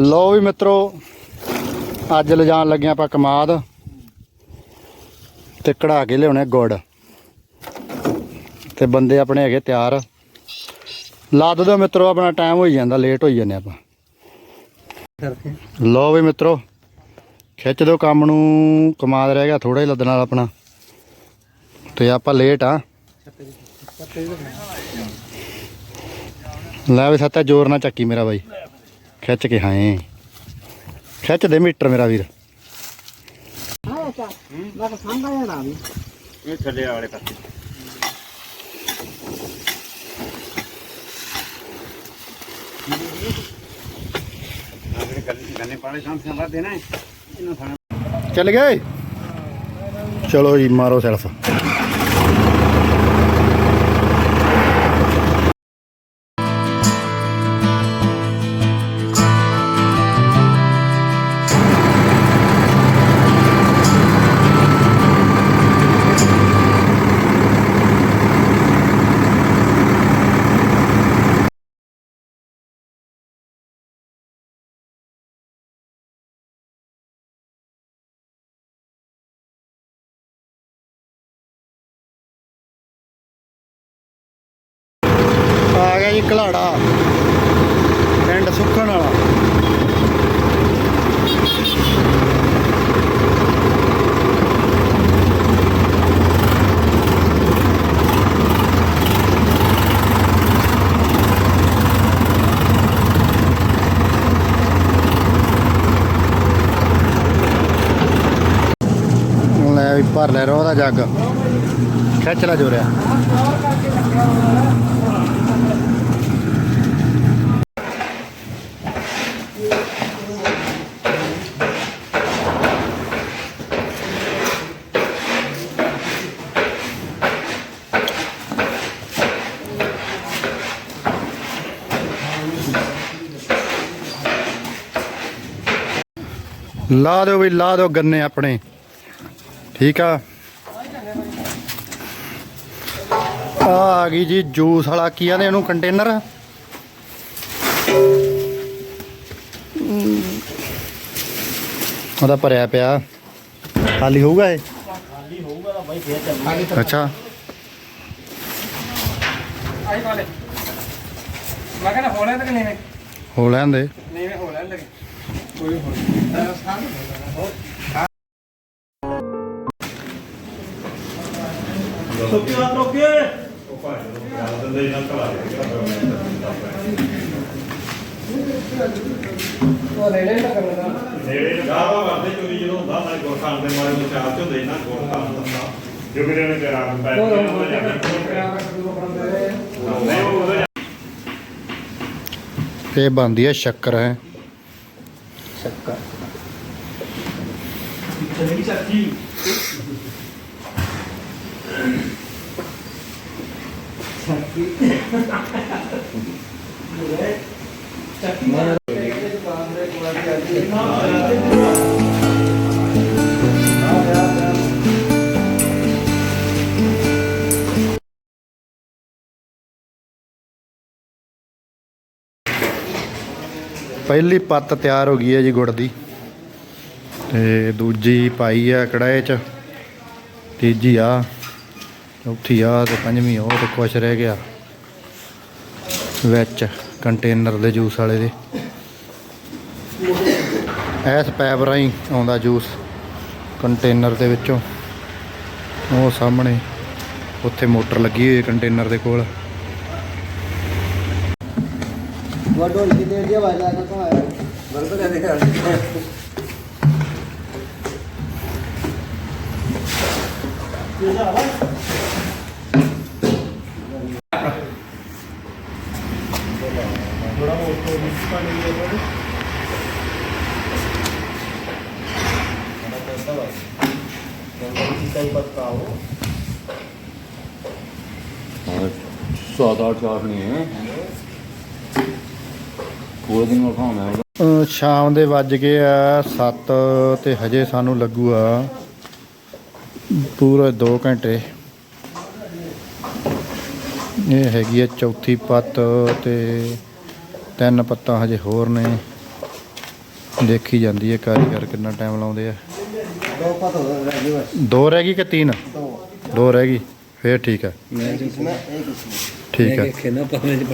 ਲੋ ਵੀ ਮਿੱਤਰੋ, ਅੱਜ ਲਿਜਾਣ ਲੱਗੇ ਆਪਾਂ ਕਮਾਦ ਤੇ ਕਢਾ ਕੇ ਲਿਆਉਣੇ ਗੁੜ। ਤੇ ਬੰਦੇ ਆਪਣੇ ਹੈਗੇ ਤਿਆਰ। ਲੱਦ ਦਿਓ ਮਿੱਤਰੋ, ਆਪਣਾ ਟਾਈਮ ਹੋਈ ਜਾਂਦਾ ਲੇਟ ਹੋਈ ਜਾਂਦੇ ਆਪਾਂ। ਲੋ ਵੀ ਮਿੱਤਰੋ, ਖਿੱਚ ਦਿਓ ਕੰਮ ਨੂੰ, ਕਮਾਦ ਰਹਿ ਗਿਆ ਥੋੜਾ ਹੀ ਲੱਦਣ ਵਾਲਾ ਆਪਣਾ। ਤੇ ਆਪਾਂ ਲੇਟ ਆ। ਲੈ ਵੀ ਸੱਤਾ ਜ਼ੋਰ ਨਾਲ ਚੱਕੀ ਮੇਰਾ ਬਾਈ। ਖਿੱਚ ਕੇ ਹਾਏ ਖਿੱਚ ਦੇ ਮੀਟਰ ਮੇਰਾ ਵੀਰ। ਇਹ ਥੱਲੇ ਵਾਲੇ ਪਾਸੇ। ਆਪਣੇ ਗੰਨੇ ਪਾਲੇ ਸਾਹਮਣੇ ਸੰਭਾਲ ਦੇਣਾ ਹੈ ਇਹਨਾਂ ਚੱਲ ਗਏ? ਚਲੋ ਜੀ ਮਾਰੋ ਸੈਲਫ। ਘਲਾੜਾ ਪਿੰਡ ਸੁੱਖਣ ਵਾਲਾ। ਲੈ ਵੀ ਭਰ ਲੈ ਰੋ ਦਾ ਜੱਗ। ਖਿੱਚ ਲੈ ਜੋਰਿਆ। ਲਾ ਦਿਓ ਵੀ ਲਾ ਦਿਓ ਗੰਨੇ ਆਪਣੇ। ਠੀਕ ਆ? ਆ ਗਈ ਜੀ ਜੂਸ ਵਾਲਾ ਕੀ ਆਂਦੇ ਇਹਨੂੰ ਕੰਟੇਨਰ? ਉਹਦਾ ਭਰਿਆ ਪਿਆ। ਖਾਲੀ ਹੋਊਗਾ ਇਹ? ਖਾਲੀ ਹੋਊਗਾ ਤਾਂ ਬਾਈ ਫੇਰ ਅੱਛਾ। ਆਈ ਵਾਲੇ ਮੈਂ ਕਹਿੰਦਾ ਹੋ ਲੈਣ ਨੀਵੇਂ ਹੋ ਲੈਣ ਦੇ। ਨੀਵੇਂ ਹੋ ਲੈਣ ਕੋਈ ਹੋ ਉਹ ਲੈ ਲੈਣ ਤੱਕ ਕਰਨਾ ਨੇੜੇ ਗਾਵਾ ਵਰਦੇ ਚੋਰੀ ਜਦੋਂ ਹੁੰਦਾ ਨਾਲ ਗੁਰ ਖਾਣ ਦੇ ਮਾਰੇ ਵਿਚਾਰ ਚ ਹੁੰਦੇ ਨਾ ਗੁਰ ਖਾਣ ਦਾ ਜੋ ਕਿਤੇ ਨੇ ਤੇਰਾ ਪੈ ਉਹ ਗਿਆ ਨਹੀਂ ਉਹ ਉਹਦਾ ਇਹ ਬਣਦੀ ਹੈ ਸ਼ੱਕਰ ਹੈ ਚੈੱਕ। ਕਰ ਚਲੇਗੀ ਚਾਚੀ ਚਾਚੀ ਚਾਚੀ ਮੈਂ ਪਹਿਲੀ ਪੱਤ ਤਿਆਰ ਹੋ ਗਈ ਹੈ ਜੀ ਗੁੜ ਦੀ। ਤੇ ਦੂਜੀ ਪਾਈ ਆ ਕੜਾਏ ਚ। ਤੀਜੀ ਆ, ਚੌਥੀ ਆ ਤੇ ਪੰਜਵੀਂ ਉਹ ਤੇ ਕੁਛ ਰਹਿ ਗਿਆ। ਵਿੱਚ ਕੰਟੇਨਰ ਦੇ ਜੂਸ ਵਾਲੇ ਦੇ। ਐਸ ਪੈਪ ਰਾਹੀਂ ਆਉਂਦਾ ਜੂਸ ਕੰਟੇਨਰ ਦੇ ਵਿੱਚੋਂ। ਉਹ ਸਾਹਮਣੇ ਉੱਥੇ ਮੋਟਰ ਲੱਗੀ ਹੋਈ ਹੈ ਕੰਟੇਨਰ ਦੇ ਕੋਲ। वडोळची ते जेवायला आता काय बरोबर आहे रे. और सौदा चाशनी है ਸ਼ਾਮ ਦੇ ਵੱਜ ਗਏ ਆ 7 ਤੇ ਹਜੇ ਸਾਨੂੰ ਲੱਗੂ ਆ ਪੂਰੇ 2 ਘੰਟੇ। ਇਹ ਹੈਗੀ ਆ ਚੌਥੀ ਪੱਤ ਤੇ ਤਿੰਨ ਪੱਤਾਂ ਹਜੇ ਹੋਰ ਨੇ। ਦੇਖੀ ਜਾਂਦੀ ਹੈ ਕਾਰੀਗਰ ਕਿੰਨਾ ਟਾਈਮ ਲਾਉਂਦੇ ਆ। ਦੋ ਰਹਿ ਗਈ ਕਿ ਤਿੰਨ? ਦੋ। ਰਹਿ ਗਈ ਫੇਰ ਠੀਕ ਆ। ਠੀਕ ਹੈ